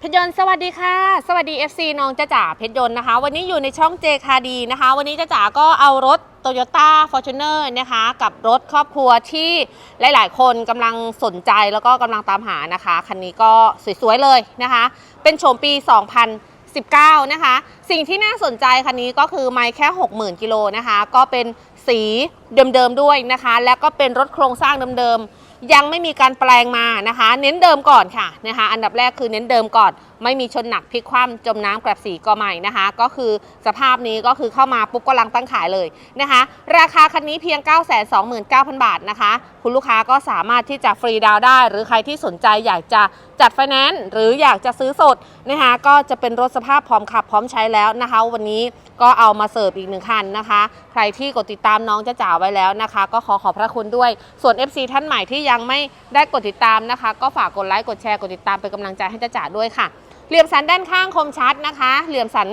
เพชรยนต์สวัสดีค่ะ สวัสดี FC น้องจ้าจ๋าเพชรยนต์นะคะ วันนี้อยู่ในช่อง JKD นะคะ วันนี้จ้าจ๋าก็เอารถ Toyota Fortuner นะคะ กับรถครอบครัวที่หลาย ๆ คนกำลังสนใจแล้วก็กำลังตามหานะคะ คันนี้ก็สวย ๆ เลยนะคะ เป็นโฉมปี 2019 นะคะ สิ่งที่น่าสนใจคันนี้ก็คือไม่แค่ 60,000กิโลนะคะ ก็เป็นสีเดิม ๆ ด้วยนะคะ แล้วก็เป็นรถโครงสร้างเดิม ๆ ยังไม่มีการแปลงมานะคะ เน้นเดิมก่อนค่ะนะคะ อันดับแรกคือเน้นเดิมก่อน ไม่มีชนหนักพลิกคว่ำจมน้ำกลับสีก็ใหม่นะคะ ก็คือสภาพนี้ก็คือเข้ามาปุ๊บก็ลังตั้งขายเลยนะคะ ราคาคันนี้เพียง 929,000 บาทนะคะ คุณลูกค้าก็สามารถที่จะฟรีดาวได้ หรือใครที่สนใจอยากจะจัดไฟแนนซ์หรืออยากจะซื้อสดนะคะก็จะเป็นรถสภาพพร้อมขับพร้อมใช้แล้วนะคะ วันนี้ ก็เอามาเสิร์ฟอีกหนึ่งคันนะคะ ใครที่กดติดตามน้องจะจ๋าไว้แล้วนะคะ ก็ขอขอบพระคุณด้วย ส่วน FC ท่านใหม่ที่ยังไม่ได้กดติดตามนะคะ ก็ฝากกดไลค์กดแชร์กดติดตามเป็นกำลังใจให้จ้าจ๋าด้วยค่ะ เหลี่ยมสันด้านข้างคมชัดนะคะ เหลี่ยมสัน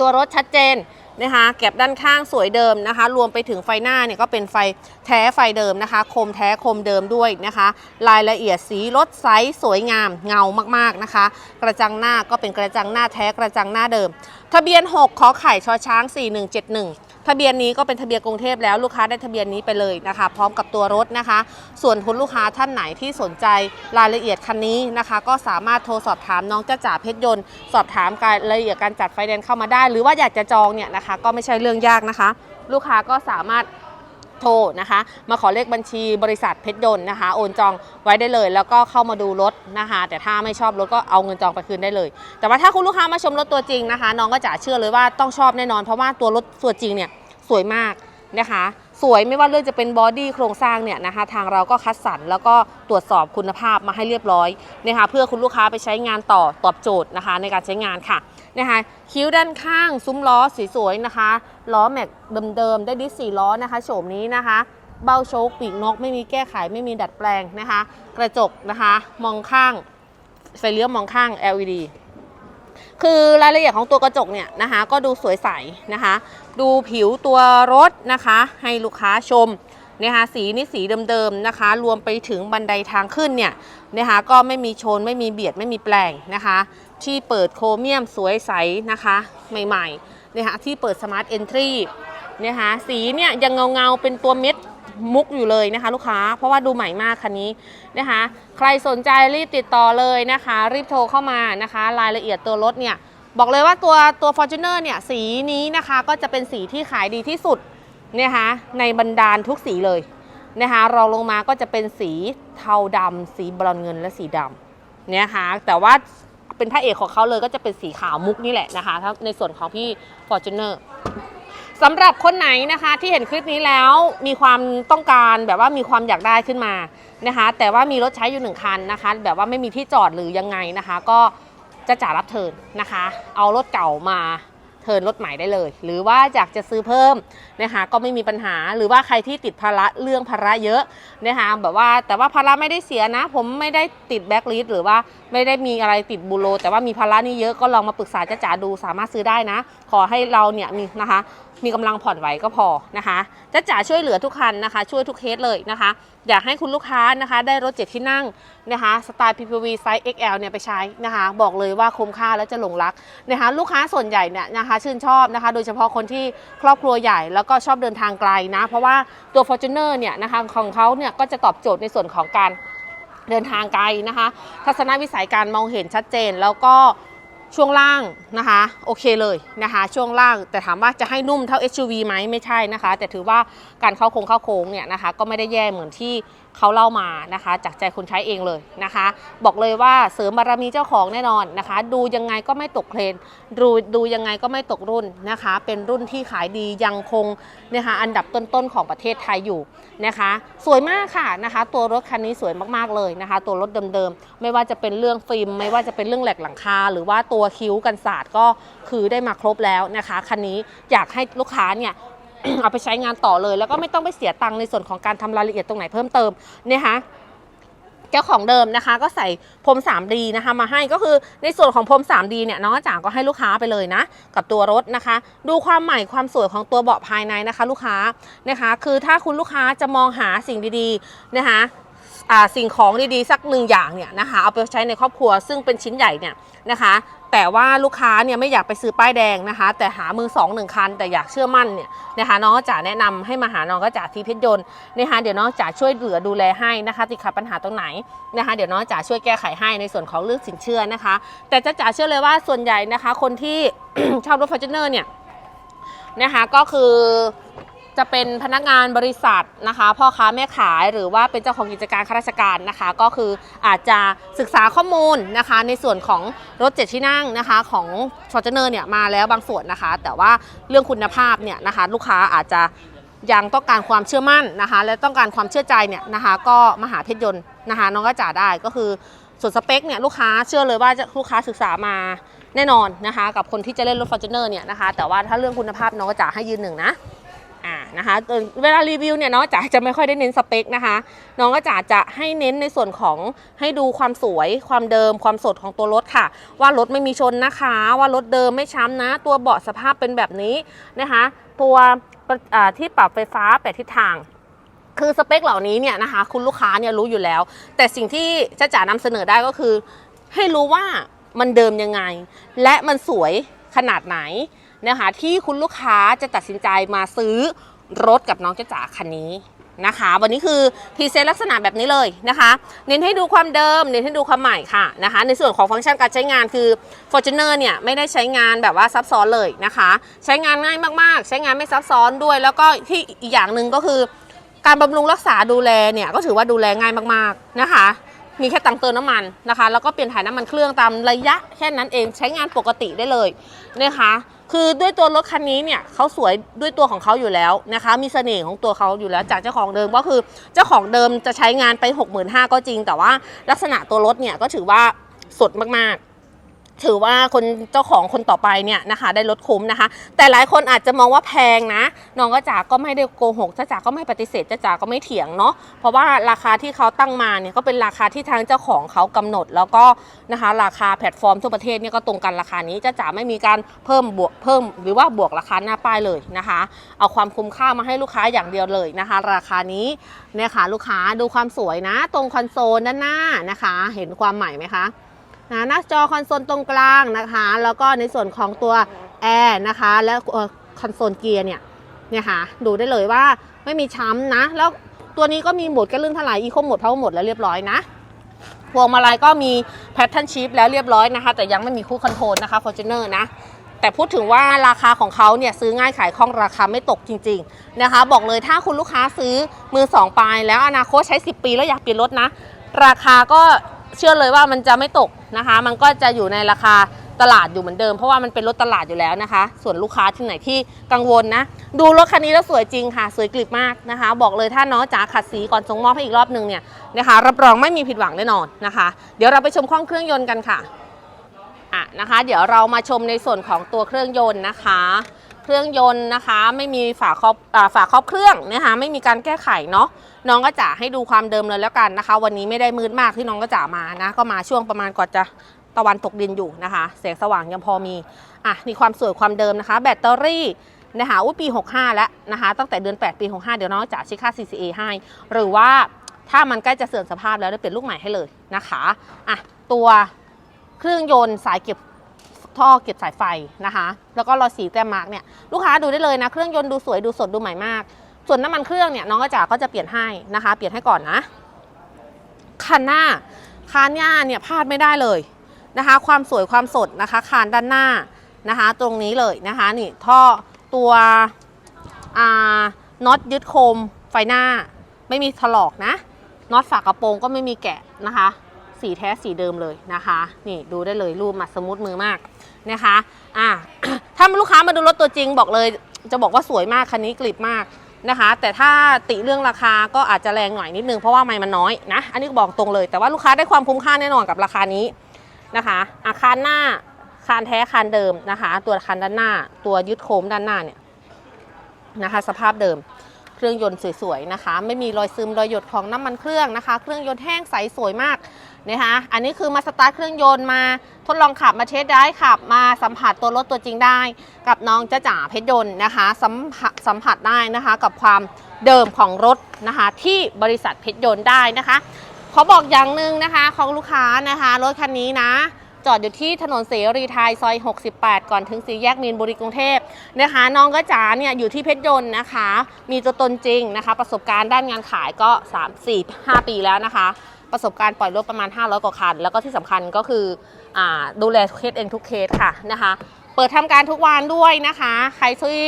ตัวรถชัดเจน นะคะแก็บด้านข้างสวยเดิมนะคะ รวมไปถึงไฟหน้าเนี่ยก็เป็นไฟแท้ไฟเดิมนะคะ คมแท้คมเดิมด้วยนะคะ รายละเอียดสีรถไซส์สวยงามเงามากๆนะคะ กระจังหน้าก็เป็นกระจังหน้าแท้กระจังหน้าเดิม ทะเบียน 6 ขอไข่ชอช้าง 4171 ทะเบียนนี้ก็เป็นทะเบียนกรุงเทพแล้วลูกค้าได้ทะเบียนนี้ไปเลยนะคะ พร้อมกับตัวรถนะคะ ส่วนคุณลูกค้าท่านไหนที่สนใจรายละเอียดคันนี้นะคะ ก็สามารถโทรสอบถามน้องจ้าจ๋าเพชรยนต์ สอบถามรรายละเอียดการจัดไฟแนนซ์เข้ามาได้ หรือว่าอยากจะจองเนี่ยนะคะ ก็ไม่ใช่เรื่องยากนะคะ ลูกค้าก็สามารถ โทรนะคะ มาขอเลขบัญชีบริษัทเพชรยนต์นะคะ โอนจองไว้ได้เลย แล้วก็เข้ามาดูรถนะคะ แต่ถ้าไม่ชอบรถก็เอาเงินจองไปคืนได้เลย แต่ว่าถ้าคุณลูกค้ามาชมรถตัวจริงนะคะ น้องก็จะเชื่อเลยว่าต้องชอบแน่นอน เพราะว่าตัวรถตัวจริงเนี่ยสวยมากนะคะ สวยไม่ว่าเรื่องจะเป็นบอดี้โครงสร้างเนี่ยนะคะ ทางเราก็คัดสรรแล้วก็ตรวจสอบคุณภาพมาให้เรียบร้อยนะคะ เพื่อคุณลูกค้าไปใช้งานต่อตอบโจทย์นะคะ ในการใช้งานค่ะ นะคะคิ้วด้านข้างซุ้มล้อสวยๆนะคะล้อแม็กเดิมๆได้ดิสสี่ล้อนะคะโฉมนี้นะคะ เบ้าโชคปีกนกไม่มีแก้ไขไม่มีดัดแปลงนะคะ กระจกนะคะ มองข้างไฟเลี้ยวมองข้าง LED คือรายละเอียดของตัวกระจกเนี่ยนะคะ ก็ดูสวยใสนะคะ ดูผิวตัวรถนะคะ ให้ลูกค้าชมนะคะสีนี่สีเดิมๆนะคะ รวมไปถึงบันไดทางขึ้นเนี่ยนะคะก็ไม่มีชนไม่มีเบียดไม่มีแปลงนะคะ ที่เปิดโครเมียมสวยใสนะคะ ใหม่ๆนะคะที่เปิดสมาร์ทเอนทรีเนะคะสีเนี่ยยังเงาๆเป็นตัวเม็ดมุกอยู่เลยนะคะ ลูกค้าเพราะว่าดูใหม่มากคันนี้นะคะ ใครสนใจรีบติดต่อเลยนะคะ รีบโทรเข้ามานะคะ รายละเอียดตัวรถเนี่ยบอกเลยว่าตัวตัว Fortuner เนี่ยสีนี้นะคะก็จะเป็นสีที่ขายดีที่สุดนะคะในบรรดาลทุกสีเลยนะคะรองลงมาก็จะเป็นสีเทาดำสีบรอนเงินและสีดำเนี่ยค่ะแต่ว่า เป็นพระเอกของเขาเลยก็จะเป็นสีขาวมุกนี่แหละนะคะถ้าในส่วนของพี่ Fortuner สำหรับคนไหนนะคะที่เห็นคลิปนี้แล้วมีความต้องการแบบว่ามีความอยากได้ขึ้นมานะคะ แต่ว่ามีรถใช้อยู่หนึ่งคันนะคะ แบบว่าไม่มีที่จอดหรือยังไงนะคะ ก็จะจ่ารับเทินนะคะ เอารถเก่ามา เทิร์นรถใหม่ได้เลย หรือว่าอยากจะซื้อเพิ่มนะคะก็ไม่มีปัญหาหรือว่าใครที่ติดภาระเรื่องภาระเยอะนะคะแบบว่าแต่ว่าภาระไม่ได้เสียนะ ผมไม่ได้ติดแบ็คลิสหรือว่าไม่ได้มีอะไรติดบูโร แต่ว่ามีภาระนี่เยอะก็ลองมาปรึกษาจ้าจ๋าดูสามารถซื้อได้นะ ขอให้เราเนี่ยมีนะคะ มีกำลังผ่อนไหวก็พอนะคะจ้าจ๋าช่วยเหลือทุกคันนะคะ ช่วยทุกเคสเลยนะคะ อยากให้คุณลูกค้านะคะได้รถเจ็ดที่นั่งนะคะสไตล์ PPV ไซส์ XL เนี่ยไปใช้นะคะบอกเลยว่าคุ้มค่าและจะหลงรักนะคะลูกค้าส่วนใหญ่เนี่ยนะคะชื่นชอบนะคะโดยเฉพาะคนที่ครอบครัวใหญ่แล้วก็ชอบเดินทางไกลนะเพราะว่าตัว Fortuner เนี่ยนะคะของเขาเนี่ยก็จะตอบโจทย์ในส่วนของการเดินทางไกลนะคะ ทัศนวิสัยการมองเห็นชัดเจนแล้วก็ช่วงล่างนะคะโอเคเลยนะคะ ช่วงล่างแต่ถามว่าจะให้นุ่มเท่า SUV ไหมไม่ใช่นะคะ แต่ถือว่า การเข้าโค้งเข้าโค้งเนี่ยนะคะ ก็ไม่ได้แย่เหมือนที่เขาเล่ามานะคะ จากใจคนใช้เองเลยนะคะ บอกเลยว่าเสริมบารมีเจ้าของแน่นอนนะคะ ดูยังไงก็ไม่ตกเทรนด์ดูดูยังไงก็ไม่ตกรุ่นนะคะ เป็นรุ่นที่ขายดียังคงนะคะอันดับต้นๆของประเทศไทยอยู่นะคะ สวยมากค่ะนะคะ ตัวรถคันนี้สวยมากๆเลยนะคะ ตัวรถเดิมๆไม่ว่าจะเป็นเรื่องฟิล์ม ไม่ว่าจะเป็นเรื่องแหลกหลังคา หรือว่าตัวคิ้วกันศาสตร์ก็คือได้มาครบแล้วนะคะคันนี้อยากให้ลูกค้าเนี่ย เอาไปใช้งานต่อเลย แล้วก็ไม่ต้องไปเสียตังค์ในส่วนของการทำรายละเอียดตรงไหนเพิ่มเติมนะคะเจ้าของเดิมนะคะ ก็ใส่พรม 3D นะคะ มาให้ก็คือในส่วนของพรม 3D เนี่ยน้องจ๋าก็ให้ลูกค้าไปเลยนะ กับตัวรถนะคะ ดูความใหม่ความสวยของตัวเบาะภายในนะคะ ลูกค้านะคะ คือถ้าคุณลูกค้าจะมองหาสิ่งดีๆนะคะสิ่งของดีๆ สักหนึ่งอย่างเนี่ยนะคะเอาไปใช้ในครอบครัวซึ่งเป็นชิ้นใหญ่เนี่ยนะคะ แต่ว่าลูกค้าเนี่ยไม่อยากไปซื้อป้ายแดงนะคะ แต่หามือสองหนึ่งคัน แต่อยากเชื่อมั่นเนี่ยนะคะน้องก็จะแนะนำให้มาหาน้องก็จะที่เพชรยนต์นะคะเดี๋ยวน้องจะช่วยเหลือดูแลให้นะคะติดขัดปัญหาตรงไหนนะคะ เดี๋ยวน้องจะช่วยแก้ไขให้ในส่วนของเรื่องสินเชื่อนะคะ แต่จะจ๋าเชื่อเลยว่าส่วนใหญ่นะคะ คนที่เช่ารถฟอร์จูเนอร์เนี่ยนะคะก็คือ จะเป็นพนักงานบริษัทนะคะพ่อค้าแม่ขายหรือว่าเป็นเจ้าของกิจการข้าราชการนะคะ ก็คืออาจจะศึกษาข้อมูลนะคะ ในส่วนของรถเจ็ดที่นั่งนะคะของ f o r t u n e r เนี่ยมาแล้วบางส่วนนะคะ แต่ว่าเรื่องคุณภาพเนี่ยนะคะ ลูกค้าอาจจะยังต้องการความเชื่อมั่นนะคะ และต้องการความเชื่อใจเนี่ยนะคะ ก็มาหาเพชรยนต์นะคะ น้องก็จ่าได้ก็คือส่วนสเปคเนี่ยลูกค้าเชื่อเลยว่าจะลูกค้าศึกษามาแน่นอนนะคะ กับคนที่จะเล่นรถ f o r t u n e r เนี่ยนะคะ แต่ว่าถ้าเรื่องคุณภาพน้องก็จ่าให้ยืนหนึ่งนะ นะคะเวลารีวิวเนี่ยน้องจ๋าจะไม่ค่อยได้เน้นสเปคนะคะ น้องก็จ๋าจะให้เน้นในส่วนของให้ดูความสวย ความเดิม ความสดของตัวรถค่ะ ว่ารถไม่มีชนนะคะ ว่ารถเดิมไม่ช้ำนะ ตัวเบาะสภาพเป็นแบบนี้นะคะ ตัวที่ปรับไฟฟ้าแปดทิศทางคือสเปคเหล่านี้เนี่ยนะคะ คุณลูกค้าเนี่ยรู้อยู่แล้ว แต่สิ่งที่จ้าจ๋านำเสนอได้ก็คือ ให้รู้ว่ามันเดิมยังไง และมันสวยขนาดไหนนะคะที่คุณลูกค้าจะตัดสินใจมาซื้อ รถกับน้องเจ้าจ๋าคันนี้นะคะ วันนี้คือพรีเซนต์ลักษณะแบบนี้เลยนะคะ เน้นให้ดูความเดิม เน้นให้ดูความใหม่ค่ะนะคะ ในส่วนของฟังก์ชันการใช้งานคือ Fortuner เนี่ยไม่ได้ใช้งานแบบว่าซับซ้อนเลยนะคะ ใช้งานง่ายมากๆ ใช้งานไม่ซับซ้อนด้วย แล้วก็ที่อีกอย่างหนึ่งก็คือ การบำรุงรักษาดูแลเนี่ยก็ถือว่าดูแลง่ายมากๆนะคะมีแค่ตังเติมน้ำมันนะคะ แล้วก็เปลี่ยนถ่ายน้ำมันเครื่องตามระยะแค่นั้นเองใช้งานปกติได้เลยนะคะ คือด้วยตัวรถคันนี้เนี่ยเขาสวยด้วยตัวของเขาอยู่แล้วนะคะ มีเสน่ห์ของตัวเขาอยู่แล้ว จากเจ้าของเดิมก็คือเจ้าของเดิมจะใช้งานไป 65,000ก็จริง แต่ว่าลักษณะตัวรถเนี่ยก็ถือว่าสดมากๆ ถือว่าคนเจ้าของคนต่อไปเนี่ยนะคะได้ลดคุ้มนะคะ แต่หลายคนอาจจะมองว่าแพงนะน้องก็จ๋าก็ไม่ได้โกหกจ้าจ๋าก็ไม่ปฏิเสธจ้าจ๋าก็ไม่เถียงเนาะเพราะว่าราคาที่เขาตั้งมาเนี่ยก็เป็นราคาที่ทางเจ้าของเขากำหนด แล้วก็นะคะราคาแพลตฟอร์มทั่วประเทศเนี่ยก็ตรงกันราคานี้จ้าจ๋าไม่มีการเพิ่มบวกเพิ่ม หรือว่าบวกราคาหน้าป้ายเลยนะคะ เอาความคุ้มค่ามาให้ลูกค้าอย่างเดียวเลยนะคะ ราคานี้เนี่ยค่ะลูกค้าดูความสวยนะ ตรงคอนโซลด้านหน้านะคะ เห็นความใหม่ไหมคะ นะหน้าจอคอนโซลตรงกลางนะคะ แล้วก็ในส่วนของตัวแอร์นะคะ แล้วเอ่อคอนโซลเกียร์เนี่ยเนี่ยค่ะดูได้เลยว่าไม่มีช้ำนะ แล้วตัวนี้ก็มีโหมดกระลื่นถลายอีโคโหมดเพาโหมดแล้วเรียบร้อยนะพวงมาลัยก็มีแพทเทิร์นชิพแล้วเรียบร้อยนะคะ แต่ยังไม่มีคู่คอนโทรลนะคะ f o r t u n e r นะแต่พูดถึงว่าราคาของเขาเนี่ยซื้อง่ายขายคล่องราคาไม่ตกจริง ๆนะคะ บอกเลยถ้าคุณลูกค้าซื้อมือสองไปแล้วอนาคตใช้ 10 ปีแล้วอยากเปลี่ยนรถนะ ราคาก็ เชื่อเลยว่ามันจะไม่ตกนะคะ มันก็จะอยู่ในราคาตลาดอยู่เหมือนเดิม เพราะว่ามันเป็นรถตลาดอยู่แล้วนะคะ ส่วนลูกค้าที่ไหนที่กังวลนะ ดูรถคันนี้แล้วสวยจริงค่ะ สวยกลิบมากนะคะ บอกเลยถ้าน้องจ๋าขัดสีก่อนส่งมอบให้อีกรอบนึงเนี่ยนะคะรับรองไม่มีผิดหวังแน่นอนนะคะ เดี๋ยวเราไปชมห้องเครื่องยนต์กันค่ะอะนะคะ เดี๋ยวเรามาชมในส่วนของตัวเครื่องยนต์นะคะ เครื่องยนต์นะคะ ไม่มีฝาครอบอฝาครอบเครื่องนะคะไม่มีการแก้ไขเนาะน้องก็จะให้ดูความเดิมเลยแล้วกันนะคะ วันนี้ไม่ได้มืดมากที่น้องก็จะมานะ ก็มาช่วงประมาณก่อนจะตะวันตกดินอยู่นะคะ แสงสว่างยังพอมีอะนี่ความสวยความเดิมนะคะ แบตเตอรี่นะคะอุ้ยปี 65 แล้วนะคะ ตั้งแต่เดือน 8 ปี 65 เดี๋ยวน้องจะเช็คค่า CCA ให้ หรือว่าถ้ามันใกล้จะเสื่อมสภาพแล้วได้เปลี่ยนลูกใหม่ให้เลยนะคะอะตัวเครื่องยนต์สายเก็บ ท่อเก็บสายไฟนะคะ แล้วก็รอยสีแต้มมาร์กเนี่ยลูกค้าดูได้เลยนะ เครื่องยนต์ดูสวยดูสดดูใหม่มาก ส่วนน้ำมันเครื่องเนี่ยน้องกระจาก็จะเปลี่ยนให้นะคะ เปลี่ยนให้ก่อนนะคันหน้าคานหน้าเนี่ยพลาดไม่ได้เลยนะคะ ความสวยความสดนะคะคานด้านหน้านะคะ ตรงนี้เลยนะคะนี่ท่อตัวน็อตยึดโคมไฟหน้า ไม่มีถลอกนะน็อตฝากระโปรงก็ไม่มีแกะนะคะ สีแท้สีเดิมเลยนะคะ นี่ดูได้เลยรูปมาสมูทมือมาก นะคะอะถ้าลูกค้ามาดูรถตัวจริงบอกเลย จะบอกว่าสวยมากคันนี้กริบมากนะคะ แต่ถ้าติเรื่องราคาก็อาจจะแรงหน่อยนิดนึงเพราะว่าไม้มันน้อยนะ อันนี้บอกตรงเลย แต่ว่าลูกค้าได้ความคุ้มค่าแน่นอนกับราคานี้นะคะอาคารหน้าคานแท้คานเดิมนะคะ ตัวคานด้านหน้า ตัวยึดโคมด้านหน้าเนี่ยนะคะ สภาพเดิม เครื่องยนต์สวยๆนะคะ ไม่มีรอยซึมรอยหยดของน้ำมันเครื่องนะคะ เครื่องยนต์แห้งใสสวยมากนะคะ อันนี้คือมาสตาร์ทเครื่องยนต์มาทดลองขับมาเทสได้ขับ มาสัมผัสตัวรถตัวจริงได้ กับน้องจ้าจ๋าเพชรยนต์นะคะสัมผัสสัมผัสได้นะคะ กับความเดิมของรถนะคะ ที่บริษัทเพชรยนต์ได้นะคะขอบอกอย่างหนึ่งนะคะของลูกค้านะคะรถคันนี้นะ จอดอยู่ที่ถนนเสรีไทยซอย 68 ก่อนถึงสี่แยกมีนบุรีกรุงเทพนะคะ น้องก็จ๋าเนี่ยอยู่ที่เพชรยนต์นะคะ มีตัวตนจริงนะคะ ประสบการณ์ด้านงานขายก็ 3 4 5 ปีแล้วนะคะ ประสบการณ์ปล่อยรถประมาณ 500 กว่าคัน แล้วก็ที่สำคัญก็คืออดูแลเคสเองทุกเคสค่ะนะคะ เปิดทำการทุกวันด้วยนะคะ ใครที่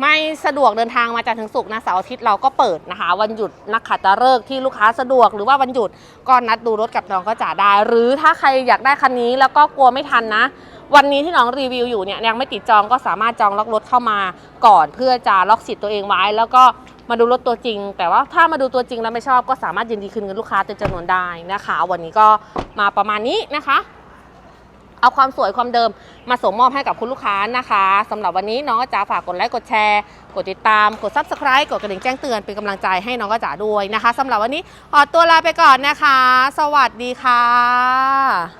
ไม่สะดวกเดินทางมาจากถึงสุกนะเสาร์อาทิตย์เราก็เปิดนะคะ วันหยุดนักขัตฤกษ์ที่ลูกค้าสะดวกหรือว่าวันหยุดก็นัดดูรถกับน้องก็จ่าได้ หรือถ้าใครอยากได้คันนี้แล้วก็กลัวไม่ทันนะ วันนี้ที่น้องรีวิวอยู่เนี่ยยังไม่ติดจองก็สามารถจองล็อกรถเข้ามาก่อน เพื่อจะล็อกสิทธิ์ตัวเองไว้ แล้วก็มาดูรถตัวจริง แต่ว่าถ้ามาดูตัวจริงแล้วไม่ชอบก็สามารถยินดีคืนเงินลูกค้าเต็มจำนวนได้นะคะ วันนี้ก็มาประมาณนี้นะคะ เอาความสวยความเดิมมาส่งมอบให้กับคุณลูกค้านะคะสำหรับวันนี้น้องก็จ๋าฝากกดไลค์กดแชร์กดติดตามกด subscribe กดกระดิ่งแจ้งเตือนเป็นกำลังใจให้น้องก็จ๋าด้วยนะคะสำหรับวันนี้ขอตัวลาไปก่อนนะคะ สวัสดีค่ะ